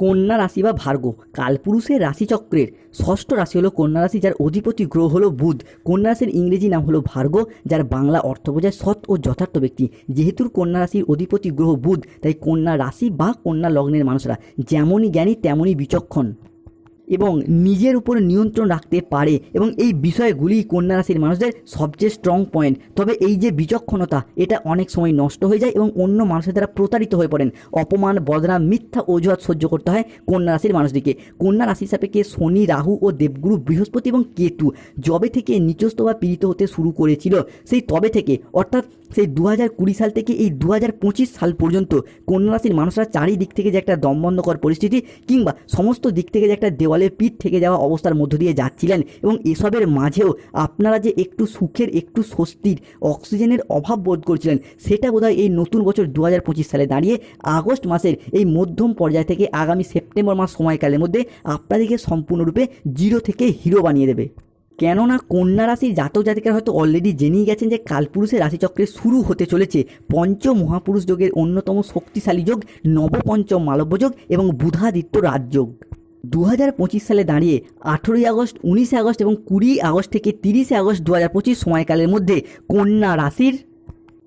কন্যা রাশি বা ভার্গ কালপুরুষের রাশিচক্রের ষষ্ঠ রাশি হলো কন্যা রাশি, যার অধিপতি গ্রহ হলো বুধ। কন্যা রাশির ইংরেজি নাম হলো ভার্গ যার বাংলা অর্থ বোঝায় সৎ ও যথার্থ ব্যক্তি। যেহেতু কন্যা রাশির অধিপতি গ্রহ বুধ, তাই কন্যা রাশি বা কন্যা লগ্নের মানুষরা যেমনই জ্ঞানী, তেমনই বিচক্ষণ। এবং নিজের উপর নিয়ন্ত্রণ রাখতে পারে এবং এই বিষয়গুলি কন্যা রাশির মানুষদের সবচেয়ে স্ট্রং পয়েন্ট তবে এই যে বিচক্ষণতা, এটা অনেক সময় নষ্ট হয়ে যায় এবং অন্য মানুষের দ্বারা প্রতারিত হয়ে পড়েন। অপমান, বদনাম, মিথ্যা অজুহাত সহ্য করতে হয় কন্যা রাশির মানুষদিকে কন্যা রাশি হিসাবে কে শনি, রাহু ও দেবগুরু বৃহস্পতি এবং কেতু জবে থেকে নিচস্থ বা পীড়িত হতে শুরু করেছিল, সেই তবে থেকে, অর্থাৎ সেই দু কুড়ি সাল থেকে এই দু পঁচিশ সাল পর্যন্ত কন্যা রাশির মানুষরা চারিদিক থেকে যে একটা দমবন্ধকর পরিস্থিতি কিংবা সমস্ত দিক থেকে যে একটা দেওয়ালের পিঠ থেকে যাওয়া অবস্থার মধ্য দিয়ে যাচ্ছিলেন এবং এসবের মাঝেও আপনারা যে একটু সুখের, একটু স্বস্তির, অক্সিজেনের অভাব বোধ করছিলেন, সেটা বোধহয় এই নতুন বছর দু হাজার পঁচিশ সালে দাঁড়িয়ে আগস্ট মাসের এই মধ্যম পর্যায় থেকে আগামী সেপ্টেম্বর মাস সময়কালের মধ্যে আপনাদেরকে সম্পূর্ণরূপে জিরো থেকে হিরো বানিয়ে দেবে। কেননা কন্যা রাশির জাতক জাতিকারা হয়তো অলরেডি জেনেই গেছেন যে কালপুরুষের রাশিচক্রে শুরু হতে চলেছে পঞ্চ মহাপুরুষ যোগের অন্যতম শক্তিশালী যোগ, নবপঞ্চম মালব্য যোগ এবং বুধাদিত্য রাজযোগ। দু হাজার পঁচিশ সালে দাঁড়িয়ে আঠেরোই আগস্ট, উনিশে আগস্ট এবং কুড়ি আগস্ট থেকে তিরিশে আগস্ট দু হাজার পঁচিশ সময়কালের মধ্যে কন্যা রাশির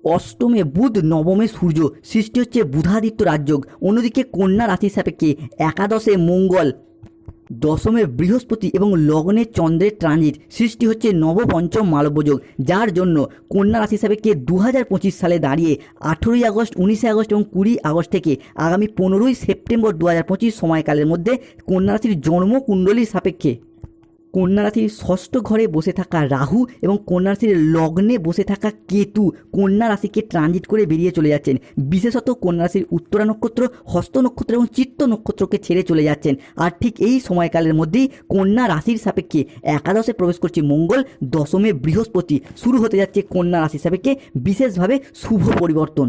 অষ্টমে বুধ, নবমে সূর্য, সৃষ্টি হচ্ছে বুধাদিত্য রাজযোগ। অন্যদিকে কন্যা রাশির সাপেক্ষে একাদশে মঙ্গল দশমে বৃহস্পতি এবং লগ্নে চন্দ্রের ট্রানজিট সৃষ্টি হচ্ছে নবপঞ্চম মালব্যযোগ যার জন্য কন্যা রাশি কে দু হাজার পঁচিশ সালে দাঁড়িয়ে আঠেরোই আগস্ট, উনিশে আগস্ট এবং কুড়ি আগস্ট থেকে আগামী পনেরোই সেপ্টেম্বর দু হাজার পঁচিশ সময়কালের মধ্যে কন্যা রাশির জন্মকুণ্ডলীর সাপেক্ষে। কন্যা রাশির ষষ্ঠ ঘরে বসে থাকা রাহু এবং কন্যা রাশির লগ্নে বসে থাকা কেতু কন্যা রাশিকে ট্রানজিট করে বেরিয়ে চলে যাচ্ছেন। বিশেষত কন্যা রাশির উত্তরা নক্ষত্র হস্ত নক্ষত্র এবং চিত্ত নক্ষত্রকে ছেড়ে চলে যাচ্ছেন। আর ঠিক এই সময়কালের মধ্যেই কন্যা রাশির সাপেক্ষে একাদশে প্রবেশ করছে মঙ্গল, দশমে বৃহস্পতি। শুরু হতে যাচ্ছে কন্যা রাশির সাপেক্ষে বিশেষভাবে শুভ পরিবর্তন।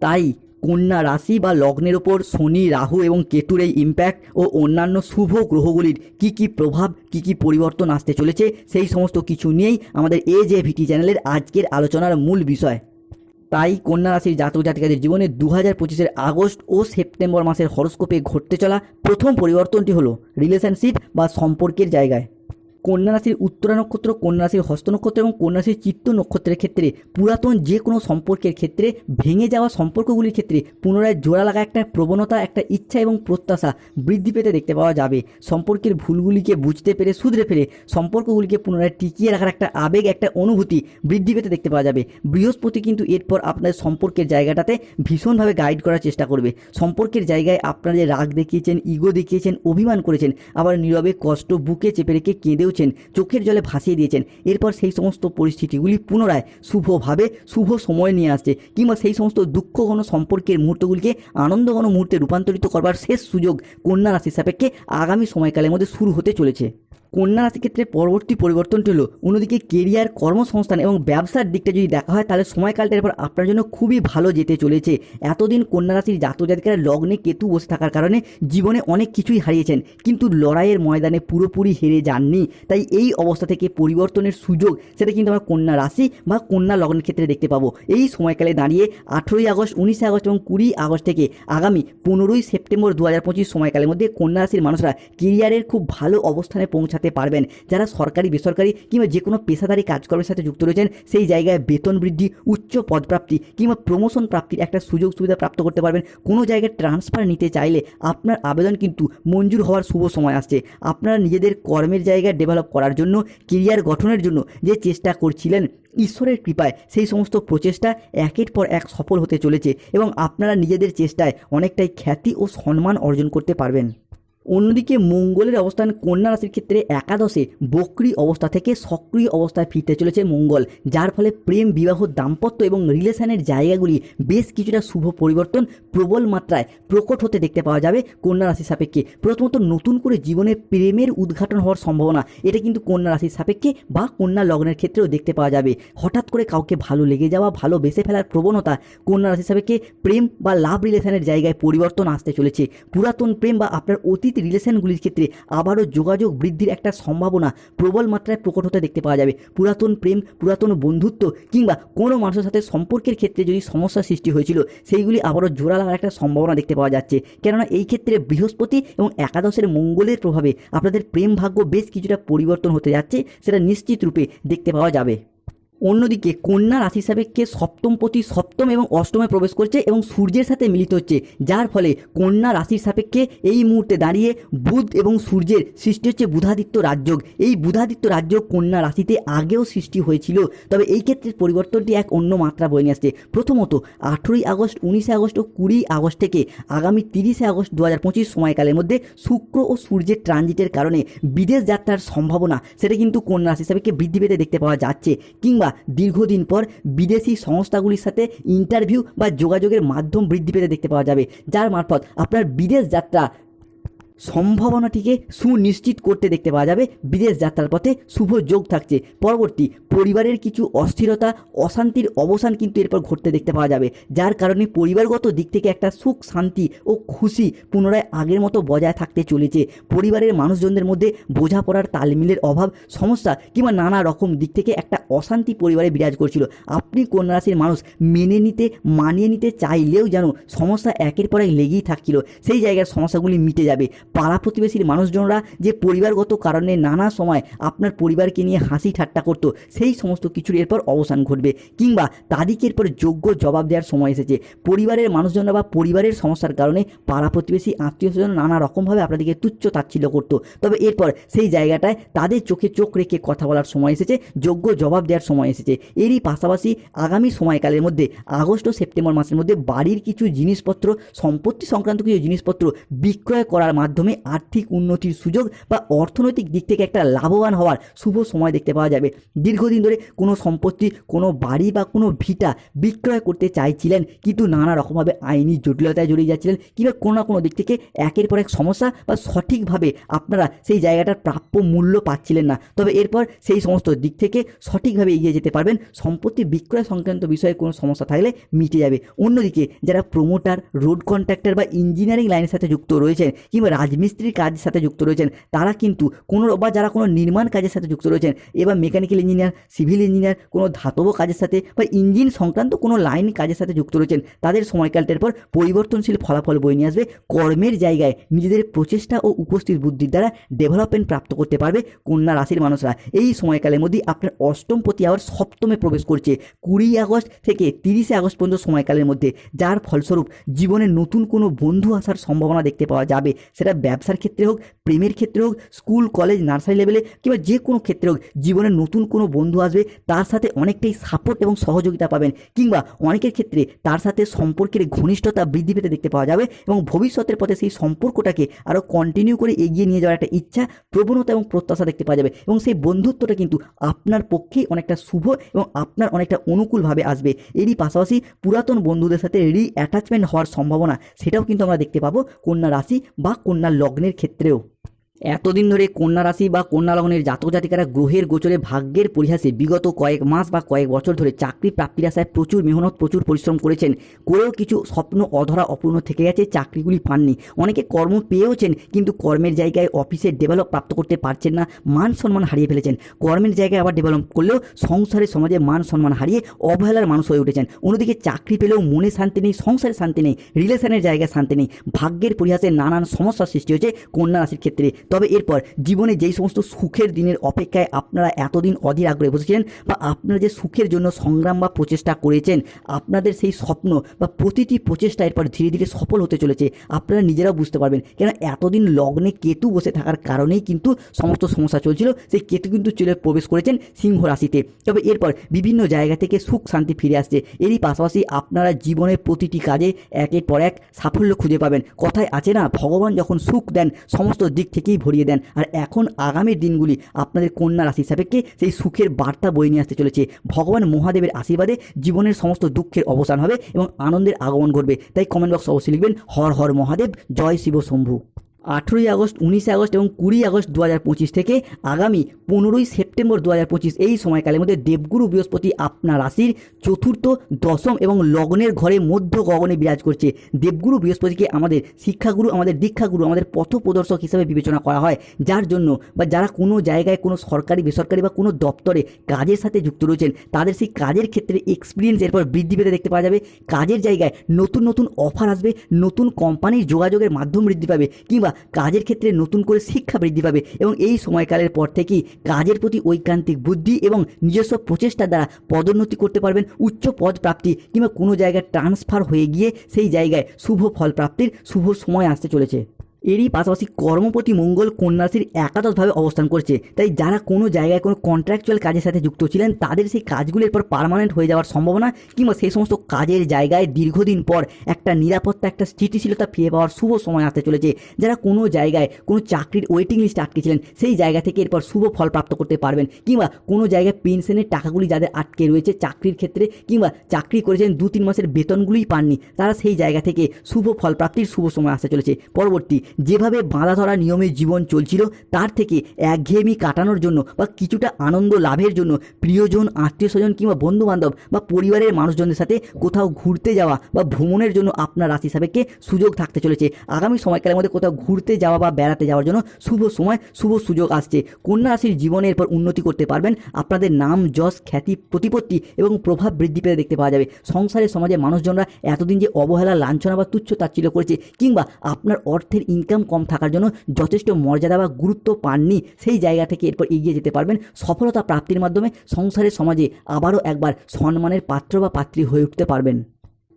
তাই কন্যা রাশি বা লগ্নের ওপর শনি, রাহু এবং কেতুর এই ইম্প্যাক্ট ও অন্যান্য শুভ গ্রহগুলির কি কি প্রভাব, কি কি পরিবর্তন আসতে চলেছে, সেই সমস্ত কিছু নিয়েই আমাদের এ জে ভিটি চ্যানেলের আজকের আলোচনার মূল বিষয়। তাই কন্যা রাশির জাতক জাতিকাদের জীবনে দু হাজার পঁচিশের আগস্ট ও সেপ্টেম্বর মাসের হরস্কোপে ঘটতে চলা প্রথম পরিবর্তনটি হলো রিলেশনশিপ বা সম্পর্কের জায়গায়। কন্যা রাশির উত্তরা নক্ষত্র, কন্যা রাশির হস্ত নক্ষত্র এবং কন্যা রাশির চিত্ত নক্ষত্রের ক্ষেত্রে পুরাতন যে কোনো সম্পর্কের ক্ষেত্রে ভেঙে যাওয়া সম্পর্কগুলির ক্ষেত্রে পুনরায় জোড়া লাগা একটা প্রবণতা, একটা ইচ্ছা এবং প্রত্যাশা বৃদ্ধি পেতে দেখতে পাওয়া যাবে। সম্পর্কের ভুলগুলিকে বুঝতে পেরে, শুধরে ফেলে সম্পর্কগুলিকে পুনরায় টিকিয়ে রাখার একটা আবেগ, একটা অনুভূতি বৃদ্ধি পেতে দেখতে পাওয়া যাবে। বৃহস্পতি কিন্তু এরপর আপনাদের সম্পর্কের জায়গাটাতে ভীষণভাবে গাইড করার চেষ্টা করবে। সম্পর্কের জায়গায় আপনারা যে রাগ দেখিয়েছেন ইগো দেখিয়েছেন, অভিমান করেছেন, আবার নীরবে কষ্ট, বুকে চেপে রেখে কেঁদেওছেন চোখের জলে ভাসিয়ে দিয়েছেন। এরপর সেই সমস্ত পরিস্থিতিগুলি পুনরায় শুভভাবে, শুভ সময় নিয়ে আসছে কিংবা সেই সমস্ত দুঃখ দুঃখঘন সম্পর্কের মুহূর্তগুলিকে আনন্দঘন মুহূর্তে রূপান্তরিত করবার শেষ সুযোগ কন্যা রাশির সাপেক্ষে আগামী সময়কালের মধ্যে শুরু হতে চলেছে। কন্যা রাশি ক্ষেত্রে পরবর্তী পরিবর্তনটি হলো অন্যদিকে কেরিয়ার কর্মসংস্থান এবং ব্যবসার দিকটা যদি দেখা হয়, তাহলে সময়কালটার এরপর আপনার জন্য খুবই ভালো যেতে চলেছে। এতদিন কন্যা রাশির জাতক জাতিকারা লগ্নে কেতু বসে থাকার কারণে জীবনে অনেক কিছুই হারিয়েছেন, কিন্তু লড়াইয়ের ময়দানে পুরোপুরি হেরে যাননি। তাই এই অবস্থা থেকে পরিবর্তনের সুযোগ সেটা কিন্তু আমরা কন্যা রাশি বা কন্যা লগ্নের ক্ষেত্রে দেখতে পাবো। এই সময়কালে দাঁড়িয়ে আঠেরোই আগস্ট, উনিশে আগস্ট এবং কুড়ি আগস্ট থেকে আগামী পনেরোই সেপ্টেম্বর দু হাজার পঁচিশ সময়কালের মধ্যে কন্যা রাশির মানুষরা কেরিয়ারের খুব ভালো অবস্থানে পৌঁছাতে পারবেন। যারা সরকারি, বেসরকারি কিংবা যে কোনো পেশাদারি কাজকর্মের সাথে যুক্ত রয়েছেন, সেই জায়গায় বেতন বৃদ্ধি, উচ্চ পদপ্রাপ্তি কিংবা প্রমোশন প্রাপ্তির একটা সুযোগ সুবিধা প্রাপ্ত করতে পারবেন। কোনো জায়গায় ট্রান্সফার নিতে চাইলে আপনার আবেদন কিন্তু মঞ্জুর হওয়ার শুভ সময় আসছে। আপনারা নিজেদের কর্মের জায়গায় ডেভেলপ করার জন্য কেরিয়ার গঠনের জন্য যে চেষ্টা করছিলেন, ঈশ্বরের কৃপায় সেই সমস্ত প্রচেষ্টা একের পর এক সফল হতে চলেছে এবং আপনারা নিজেদের চেষ্টায় অনেকটাই খ্যাতি ও সম্মান অর্জন করতে পারবেন। অন্যদিকে মঙ্গলের অবস্থান কন্যা রাশির ক্ষেত্রে একাদশে বক্রি অবস্থা থেকে সক্রিয় অবস্থায় ফিরতে চলেছে মঙ্গল, যার ফলে প্রেম, বিবাহ, দাম্পত্য এবং রিলেশনের জায়গাগুলি বেশ কিছুটা শুভ পরিবর্তন প্রবল মাত্রায় প্রকট হতে দেখতে পাওয়া যাবে কন্যা রাশির সাপেক্ষে। প্রথমত নতুন করে জীবনে প্রেমের উদ্ঘাটন হওয়ার সম্ভাবনা, এটা কিন্তু কন্যা রাশির সাপেক্ষে বা কন্যা লগ্নের ক্ষেত্রেও দেখতে পাওয়া যাবে। হঠাৎ করে কাউকে ভালো লেগে যাওয়া, ভালো বেসে ফেলার প্রবণতা কন্যা রাশির সাপেক্ষে প্রেম বা লাভ রিলেশনের জায়গায় পরিবর্তন আসতে চলেছে। পুরাতন প্রেম বা আপনার অতীতের রিলেশনগুলির ক্ষেত্রে আবারও যোগাযোগ বৃদ্ধির একটা সম্ভাবনা প্রবল মাত্রায় প্রকট হতে দেখতে পাওয়া যাবে। পুরাতন প্রেম, পুরাতন বন্ধুত্ব কিংবা কোনো মানুষের সাথে সম্পর্কের ক্ষেত্রে যদি সমস্যা সৃষ্টি হয়েছিল, সেইগুলি আবারও জোড়া লাগার একটা সম্ভাবনা দেখতে পাওয়া যাচ্ছে। কেননা এই ক্ষেত্রে বৃহস্পতি এবং একাদশের মঙ্গলের প্রভাবে আপনাদের প্রেম ভাগ্য বেশ কিছুটা পরিবর্তন হতে যাচ্ছে, সেটা নিশ্চিত রূপে দেখতে পাওয়া যাবে। অন্যদিকে কন্যা রাশি সাপেক্ষে সপ্তমপতি সপ্তম এবং অষ্টমে প্রবেশ করছে এবং সূর্যের সাথে মিলিত হচ্ছে, যার ফলে কন্যা রাশির সাপেক্ষে এই মুহূর্তে দাঁড়িয়ে বুধ এবং সূর্যের সৃষ্টি হচ্ছে বুধাদিত্য রাজযোগ। এই বুধাদিত্য রাজযোগ কন্যা রাশিতে আগেও সৃষ্টি হয়েছিল, তবে এই ক্ষেত্রে পরিবর্তনটি এক অন্য মাত্রা বয়ে নিয়ে আসছে। প্রথমত, আঠেরোই আগস্ট, উনিশে আগস্ট ও কুড়ি আগস্ট থেকে আগামী তিরিশে আগস্ট দু হাজার পঁচিশ সময়কালের মধ্যে শুক্র ও সূর্যের ট্রানজিটের কারণে বিদেশ যাত্রার সম্ভাবনা, সেটা কিন্তু কন্যা রাশি সাপেক্ষে বৃদ্ধি পেতে দেখতে পাওয়া যাচ্ছে, কিংবা দীর্ঘদিন পর বিদেশি সংস্থাগুলির সাথে ইন্টারভিউ বা যোগাযোগের মাধ্যম বৃদ্ধি পেতে দেখতে পাওয়া যাবে। যার মারফত আপনার বিদেশ যাত্রা সম্ভাবনাটিকে সুনিশ্চিত করতে দেখতে পাওয়া যাবে। বিদেশ যাত্রার পথে শুভ যোগ থাকছে। পরবর্তী পরিবারের কিছু অস্থিরতা, অশান্তির অবসান কিন্তু এরপর ঘটতে দেখতে পাওয়া যাবে। যার কারণে পরিবারগত দিক থেকে একটা সুখ, শান্তি ও খুশি পুনরায় আগের মতো বজায় থাকতে চলেছে। পরিবারের মানুষজনদের মধ্যে বোঝাপড়ার তালমিলের অভাব, সমস্যা কিংবা নানা রকম দিক থেকে একটা অশান্তি পরিবারে বিরাজ করছিল। আপনি কন্যা রাশির মানুষ, মেনে নিতে, মানিয়ে নিতে চাইলেও যেন সমস্যা একের পর এক লেগেই থাকছিল। সেই জায়গার সমস্যাগুলি মিটে যাবে। পাড়া প্রতিবেশীর মানুষজনরা যে পরিবারগত কারণে নানা সময় আপনার পরিবারকে নিয়ে হাসি ঠাট্টা করতো, সেই সমস্ত কিছুর এরপর অবসান ঘটবে। কিংবা তাদেরকে এরপর যোগ্য জবাব দেওয়ার সময় এসেছে। পরিবারের মানুষজনরা বা পরিবারের সমস্যার কারণে পাড়া প্রতিবেশী, আত্মীয় স্বজন নানা রকমভাবে আপনাদেরকে তুচ্ছ তাচ্ছিল্য করতো। তবে এরপর সেই জায়গাটায় তাদের চোখে চোখ রেখে কথা বলার সময় এসেছে, যোগ্য জবাব দেওয়ার সময় এসেছে। এরই পাশাপাশি আগামী সময়কালের মধ্যে, আগস্ট ও সেপ্টেম্বর মাসের মধ্যে বাড়ির কিছু জিনিসপত্র, সম্পত্তি সংক্রান্ত কিছু জিনিসপত্র বিক্রয় করার মাধ্যমে আর্থিক উন্নতির সুযোগ বা অর্থনৈতিক দিক থেকে একটা লাভবান হওয়ার শুভ সময় দেখতে পাওয়া যাবে। দীর্ঘদিন ধরে কোনো সম্পত্তি, কোনো বাড়ি বা কোনো ভিটা বিক্রয় করতে চাইছিলেন কিন্তু নানা রকমভাবে আইনি জটিলতায় জড়িয়ে যাচ্ছিলেন কিংবা কোনো না কোনো দিক থেকে একের পর এক সমস্যা বা সঠিকভাবে আপনারা সেই জায়গাটার প্রাপ্য মূল্য পাচ্ছিলেন না। তবে এরপর সেই সমস্ত দিক থেকে সঠিকভাবে এগিয়ে যেতে পারবেন। সম্পত্তি বিক্রয় সংক্রান্ত বিষয়ে কোনো সমস্যা থাকলে মিটে যাবে। অন্যদিকে যারা প্রমোটার রোড কন্ট্রাক্টর বা ইঞ্জিনিয়ারিং লাইনের সাথে যুক্ত রয়েছেন কিংবা রাজমিস্ত্রির কাজের সাথে যুক্ত রয়েছেন। তারা কিন্তু কোনো বা যারা কোনো নির্মাণ কাজের সাথে যুক্ত রয়েছেন, এবার মেকানিক্যাল ইঞ্জিনিয়ার, সিভিল ইঞ্জিনিয়ার, কোনো ধাতব কাজের সাথে বা ইঞ্জিন সংক্রান্ত কোনো লাইন কাজের সাথে যুক্ত রয়েছেন, তাদের সময়কালটার পর পরিবর্তনশীল ফলাফল বয়ে নিয়ে আসবে। কর্মের জায়গায় নিজেদের প্রচেষ্টা ও উপস্থিত বুদ্ধির দ্বারা ডেভেলপমেন্ট প্রাপ্ত করতে পারবে কন্যা রাশির মানুষরা। এই সময়কালের মধ্যে আপনার অষ্টম প্রতি আবার সপ্তমে প্রবেশ করছে, কুড়ি আগস্ট থেকে তিরিশে আগস্ট পর্যন্ত সময়কালের মধ্যে, যার ফলস্বরূপ জীবনে নতুন কোনো বন্ধু আসার সম্ভাবনা দেখতে পাওয়া যাবে। সেটা ব্যবসার ক্ষেত্রে হোক, প্রেমের ক্ষেত্রে হোক, স্কুল, কলেজ, নার্সারি লেভেলে কিংবা যে কোনো ক্ষেত্রে হোক, জীবনে নতুন কোনো বন্ধু আসবে, তার সাথে অনেকটাই সাপোর্ট এবং সহযোগিতা পাবেন। কিংবা অনেকের ক্ষেত্রে তার সাথে সম্পর্কের ঘনিষ্ঠতা বৃদ্ধি পেতে দেখতে পাওয়া যাবে এবং ভবিষ্যতের পথে সেই সম্পর্কটাকে আরও কন্টিনিউ করে এগিয়ে নিয়ে যাওয়ার একটা ইচ্ছা, প্রবণতা এবং প্রত্যাশা দেখতে পাওয়া যাবে এবং সেই বন্ধুত্বটা কিন্তু আপনার পক্ষেই অনেকটা শুভ এবং আপনার অনেকটা অনুকূলভাবে আসবে। এরই পাশাপাশি পুরাতন বন্ধুদের সাথে রি অ্যাটাচমেন্ট হওয়ার সম্ভাবনা, সেটাও কিন্তু আমরা দেখতে পাবো। কন্যা রাশি বা কন্যা লগ্নের ক্ষেত্রেও এতদিন ধরে কন্যা রাশি বা কন্যা লগ্নের জাতক জাতিকারা গ্রহের গোচরে ভাগ্যের পরিহাসে বিগত কয়েক মাস বা কয়েক বছর ধরে চাকরি প্রাপ্তির আশায় প্রচুর মেহনত, প্রচুর পরিশ্রম করেছেন। করেও কিছু স্বপ্ন অধরা অপূর্ণ থেকে গেছে, চাকরিগুলি পাননি। অনেকে কর্ম পেয়েওছেন, কিন্তু কর্মের জায়গায় অফিসে ডেভেলপ প্রাপ্ত করতে পারছেন না, মান সম্মান হারিয়ে ফেলেছেন। কর্মের জায়গায় আবার ডেভেলপ করলেও সংসারে, সমাজে মান সম্মান হারিয়ে অবহেলার মানুষ হয়ে উঠেছেন। অন্যদিকে চাকরি পেলেও মনে শান্তি নেই, সংসারে শান্তি নেই রিলেশনের জায়গায় শান্তি নেই। ভাগ্যের পরিহাসে নানান সমস্যার সৃষ্টি হয়েছে কন্যা রাশির ক্ষেত্রে। তবে এরপর জীবনে যেই সমস্ত সুখের দিনের অপেক্ষায় আপনারা এতদিন অধীর আগ্রহে বসেছিলেন বা আপনারা যে সুখের জন্য সংগ্রাম বা প্রচেষ্টা করেছেন, আপনাদের সেই স্বপ্ন বা প্রতিটি প্রচেষ্টা এরপর ধীরে ধীরে সফল হতে চলেছে, আপনারা নিজেরাও বুঝতে পারবেন। কেন এতদিন লগ্নে কেতু বসে থাকার কারণেই কিন্তু সমস্ত সমস্যা চলছিল, সেই কেতু কিন্তু চলে প্রবেশ করেছেন সিংহ রাশিতে। তবে এরপর বিভিন্ন জায়গা থেকে সুখ শান্তি ফিরে আসছে। এরই পাশাপাশি আপনারা জীবনের প্রতিটি কাজে একের পর এক সাফল্য খুঁজে পাবেন। কথায় আছে না, ভগবান যখন সুখ দেন, সমস্ত দিক থেকেই ভরিয়ে দেন। আর এখন আগামী দিনগুলি আপনাদের কন্যা রাশি সাপেক্ষে সেই সুখের বার্তা বয়ে নিয়ে আসতে চলেছে। ভগবান মহাদেবের আশীর্বাদে জীবনের সমস্ত দুঃখের অবসান হবে এবং আনন্দের আগমন ঘটবে। তাই কমেন্ট বক্স অবশ্যই লিখবেন, হর হর মহাদেব, জয় শিব শম্ভু। আঠেরোই আগস্ট, উনিশে আগস্ট এবং কুড়ি আগস্ট দু হাজার পঁচিশ থেকে আগামী পনেরোই সেপ্টেম্বর দু হাজার পঁচিশ এই সময়কালের মধ্যে দেবগুরু বৃহস্পতি আপনার রাশির চতুর্থ, দশম এবং লগ্নের ঘরে মধ্য গগনে বিরাজ করছে। দেবগুরু বৃহস্পতিকে আমাদের শিক্ষাগুরু, আমাদের দীক্ষাগুরু, আমাদের পথ প্রদর্শক হিসেবে বিবেচনা করা হয়। যার জন্য বা যারা কোনো জায়গায়, কোনো সরকারি, বেসরকারি বা কোনো দপ্তরে কাজের সাথে যুক্ত রয়েছেন, তাদের সেই কাজের ক্ষেত্রে এক্সপিরিয়েন্স এরপর বৃদ্ধি পেতে দেখতে পাওয়া যাবে। কাজের জায়গায় নতুন নতুন অফার আসবে, নতুন কোম্পানির যোগাযোগের মাধ্যম বৃদ্ধি পাবে কিংবা কাজের ক্ষেত্রে নতুন করে শিক্ষা বৃদ্ধি পাবে এবং এই সময়কালের পর থেকেই কাজের প্রতি ঐকান্তিক বুদ্ধি এবং নিজস্ব প্রচেষ্টা দ্বারা পদোন্নতি করতে পারবেন, উচ্চ পদ প্রাপ্তি কিংবা কোনো জায়গায় ট্রান্সফার হয়ে গিয়ে সেই জায়গায় শুভ ফল প্রাপ্তির শুভ সময় আসতে চলেছে। এরই পাশাপাশি কর্মপতি মঙ্গল কন্যা রাশির একাদশভাবে অবস্থান করছে। তাই যারা কোনো জায়গায় কোনো কন্ট্রাকচুয়াল কাজের সাথে যুক্ত ছিলেন, তাদের সেই কাজগুলো এরপর পার্মানেন্ট হয়ে যাওয়ার সম্ভাবনা কিংবা সেই সমস্ত কাজের জায়গায় দীর্ঘদিন পর একটা নিরাপত্তা, একটা স্থিতিশীলতা ফিরে পাওয়ার শুভ সময় আসতে চলেছে। যারা কোনো জায়গায় কোনো চাকরির ওয়েটিং লিস্টে আটকে ছিলেন, সেই জায়গা থেকে এরপর শুভ ফল প্রাপ্ত করতে পারবেন। কিংবা কোনো জায়গায় পেনশনের টাকাগুলি যাদের আটকে রয়েছে চাকরির ক্ষেত্রে কিংবা চাকরি করেছেন দু তিন মাসের বেতনগুলোই পাননি, তারা সেই জায়গা থেকে শুভ ফল প্রাপ্তির শুভ সময় আসতে চলেছে। পরবর্তী যেভাবে বাঁধা ধরা নিয়মে জীবন চলছিল, তার থেকে একঘেয়েমি কাটানোর জন্য বা কিছুটা আনন্দ লাভের জন্য প্রিয়জন আত্মীয় স্বজন কিংবা বন্ধু বান্ধব বা পরিবারের মানুষজনদের সাথে কোথাও ঘুরতে যাওয়া বা ভ্রমণের জন্য আপনার রাশি সাপেক্ষে সুযোগ থাকতে চলেছে। আগামী সময়কালের মধ্যে কোথাও ঘুরতে যাওয়া বা বেড়াতে যাওয়ার জন্য শুভ সময়, শুভ সুযোগ আসছে। কন্যা রাশির জীবনে এরপর উন্নতি করতে পারবেন। আপনাদের নাম, যশ, খ্যাতি, প্রতিপত্তি এবং প্রভাব বৃদ্ধি পেতে দেখতে পাওয়া যাবে। সংসারের সমাজে মানুষজনরা এতদিন যে অবহেলা, লাঞ্ছনা বা তুচ্ছ তাচ্ছিল্য করেছে কিংবা আপনার অর্থের ইনকাম কম থাকার জন্য যথেষ্ট মর্যাদা বা গুরুত্ব পাননি। সেই জায়গা থেকে এরপর এগিয়ে যেতে পারবেন সফলতা প্রাপ্তির মাধ্যমে। সংসারের সমাজে আবারও একবার সম্মানের পাত্র বা পাত্রী হয়ে উঠতে পারবেন।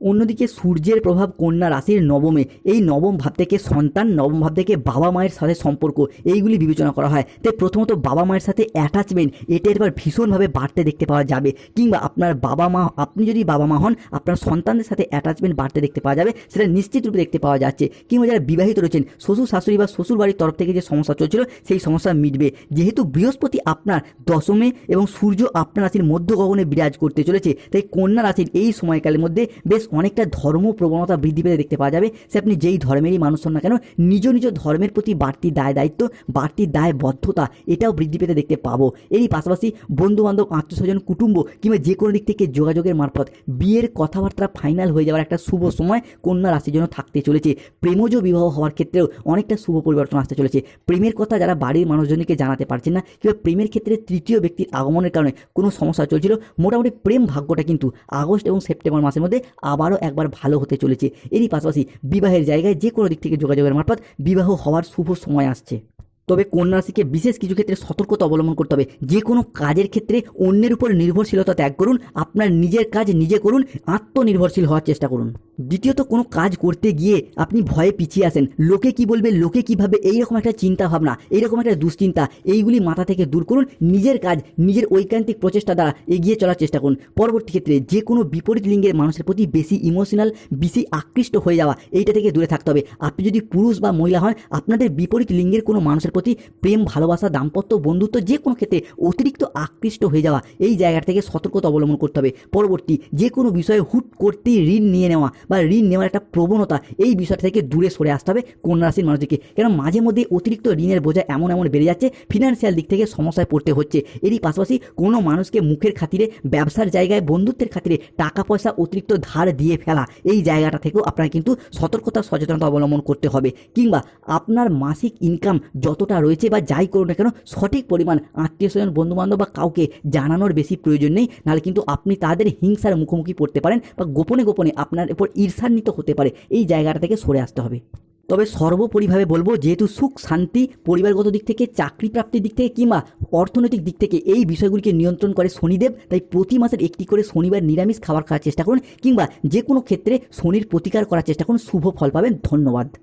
অন্যদিকে সূর্যের প্রভাব কন্যা রাশির নবমে। এই নবম ভাব থেকে সন্তান, নবম ভাব থেকে বাবা মায়ের সাথে সম্পর্ক, এইগুলি বিবেচনা করা হয়। তাই প্রথমত বাবা মায়ের সাথে অ্যাটাচমেন্ট এটা এবার ভীষণভাবে বাড়তে দেখতে পাওয়া যাবে। কিংবা আপনার বাবা মা, আপনি যদি বাবা মা হন, আপনার সন্তানদের সাথে অ্যাটাচমেন্ট বাড়তে দেখতে পাওয়া যাবে, সেটা নিশ্চিত রূপে দেখতে পাওয়া যাচ্ছে। কিংবা যারা বিবাহিত রয়েছেন, শ্বশুর শাশুড়ি বা শ্বশুর বাড়ির তরফ থেকে যে সমস্যা চলছিল, সেই সমস্যা মিটবে। যেহেতু বৃহস্পতি আপনার দশমে এবং সূর্য আপনার রাশির মধ্য গগনে বিরাজ করতে চলেছে, তাই কন্যা রাশির এই সময়কালের মধ্যে বেশ অনেকটা ধর্ম প্রবণতা বৃদ্ধি পেতে দেখতে পাওয়া যাবে। সে আপনি যেই ধর্মেরই মানুষ হন না কেন, নিজ নিজ ধর্মের প্রতি বাড়তি দায় দায়িত্ব, বাড়তি দায়বদ্ধতা এটাও বৃদ্ধি পেতে দেখতে পাবো। এরই পাশাপাশি বন্ধু বান্ধব আত্মীয় কুটুম্ব কিংবা যে কোনো দিক থেকে যোগাযোগের মারফত, বিয়ের কথাবার্তা ফাইনাল হয়ে যাওয়ার একটা শুভ সময় কন্যা রাশির জন্য থাকতে চলেছে। প্রেমজ বিবাহ হওয়ার ক্ষেত্রেও অনেকটা শুভ পরিবর্তন আসতে চলেছে। প্রেমের কথা যারা বাড়ির মানুষজনকে জানাতে পারছেন না, কিংবা প্রেমের ক্ষেত্রে তৃতীয় ব্যক্তির আগমনের কারণে কোনো সমস্যা চলছিল, মোটামুটি প্রেম ভাগ্যটা কিন্তু আগস্ট এবং সেপ্টেম্বর মাসের মধ্যে আবারও একবার ভালো হতে চলেছে। এরই পাশাপাশি বিবাহের জায়গায় যে কোনো দিক থেকে যোগাযোগের মারফত বিবাহ হওয়ার শুভ সময় আসছে। তবে কন্যা রাশিকে বিশেষ কিছু ক্ষেত্রে সতর্কতা অবলম্বন করতে হবে। যে কোনো কাজের ক্ষেত্রে অন্যের উপর নির্ভরশীলতা ত্যাগ করুন, আপনার নিজের কাজ নিজে করুন, আত্মনির্ভরশীল হওয়ার চেষ্টা করুন। দ্বিতীয়ত, কোনো কাজ করতে গিয়ে আপনি ভয়ে পিছিয়ে আসেন। লোকে কি বলবে, লোকে কীভাবে, এইরকম একটা চিন্তা ভাবনা এইরকম একটা দুশ্চিন্তা, এইগুলি মাথা থেকে দূর করুন, নিজের কাজ, নিজের ঐকান্তিক প্রচেষ্টা দ্বারা এগিয়ে চলার চেষ্টা করুন। পরবর্তী ক্ষেত্রে যে কোনো বিপরীত লিঙ্গের মানুষের প্রতি বেশি ইমোশনাল, বেশি আকৃষ্ট হয়ে যাওয়া, এইটা থেকে দূরে থাকতে হবে। আপনি যদি পুরুষ বা মহিলা হন, আপনাদের বিপরীত লিঙ্গের কোনো মানুষের প্রতি প্রেম, ভালোবাসা, দাম্পত্য, বন্ধুত্ব যে কোনো ক্ষেত্রে অতিরিক্ত আকৃষ্ট হয়ে যাওয়া এই জায়গা থেকে সতর্কতা অবলম্বন করতে হবে। পরবর্তী যে কোনো বিষয়ে হুট করতেই ঋণ নিয়ে নেওয়া বা ঋণ নেওয়ার একটা প্রবণতা এই বিষয়টা থেকে দূরে সরে আসতে হবে কন্যা রাশির মানুষদেরকে কেন মাঝে মধ্যে অতিরিক্ত ঋণের বোঝা এমন এমন বেড়ে যাচ্ছে ফিনান্সিয়াল দিক থেকে সমস্যায় পড়তে হচ্ছে। এরই পাশাপাশি কোনো মানুষকে মুখের খাতিরে, ব্যবসার জায়গায় বন্ধুত্বের খাতিরে টাকা পয়সা অতিরিক্ত ধার দিয়ে ফেলা এই জায়গাটা থেকেও আপনার কিন্তু সতর্কতা, সচেতনতা অবলম্বন করতে হবে। কিংবা আপনার মাসিক ইনকাম যতটা রয়েছে বা যাই করুন না কেন, সঠিক পরিমাণ আত্মীয় স্বজন, বন্ধুবান্ধব বা কাউকে জানানোর বেশি প্রয়োজন নেই। নাহলে কিন্তু আপনি তাদের হিংসার মুখোমুখি পড়তে পারেন বা গোপনে গোপনে আপনার উপর ঈর্ষান্বিত হতে পারে। এই জায়গাটা থেকে সরে আসতে হবে। তবে সর্বোপরিভাবে বলব, যেহেতু সুখ, শান্তি, পরিবারগত দিক থেকে চাকরি প্রাপ্তির দিক থেকে কিংবা অর্থনৈতিক দিক থেকে এই বিষয়গুলিকে নিয়ন্ত্রণ করে শনিদেব, তাই প্রতি মাসের একটি করে শনিবার নিরামিষ খাবার খাওয়ার চেষ্টা করুন কিংবা যে কোনো ক্ষেত্রে শনির প্রতিকার করার চেষ্টা করুন। শুভ ফল পাবেন। ধন্যবাদ।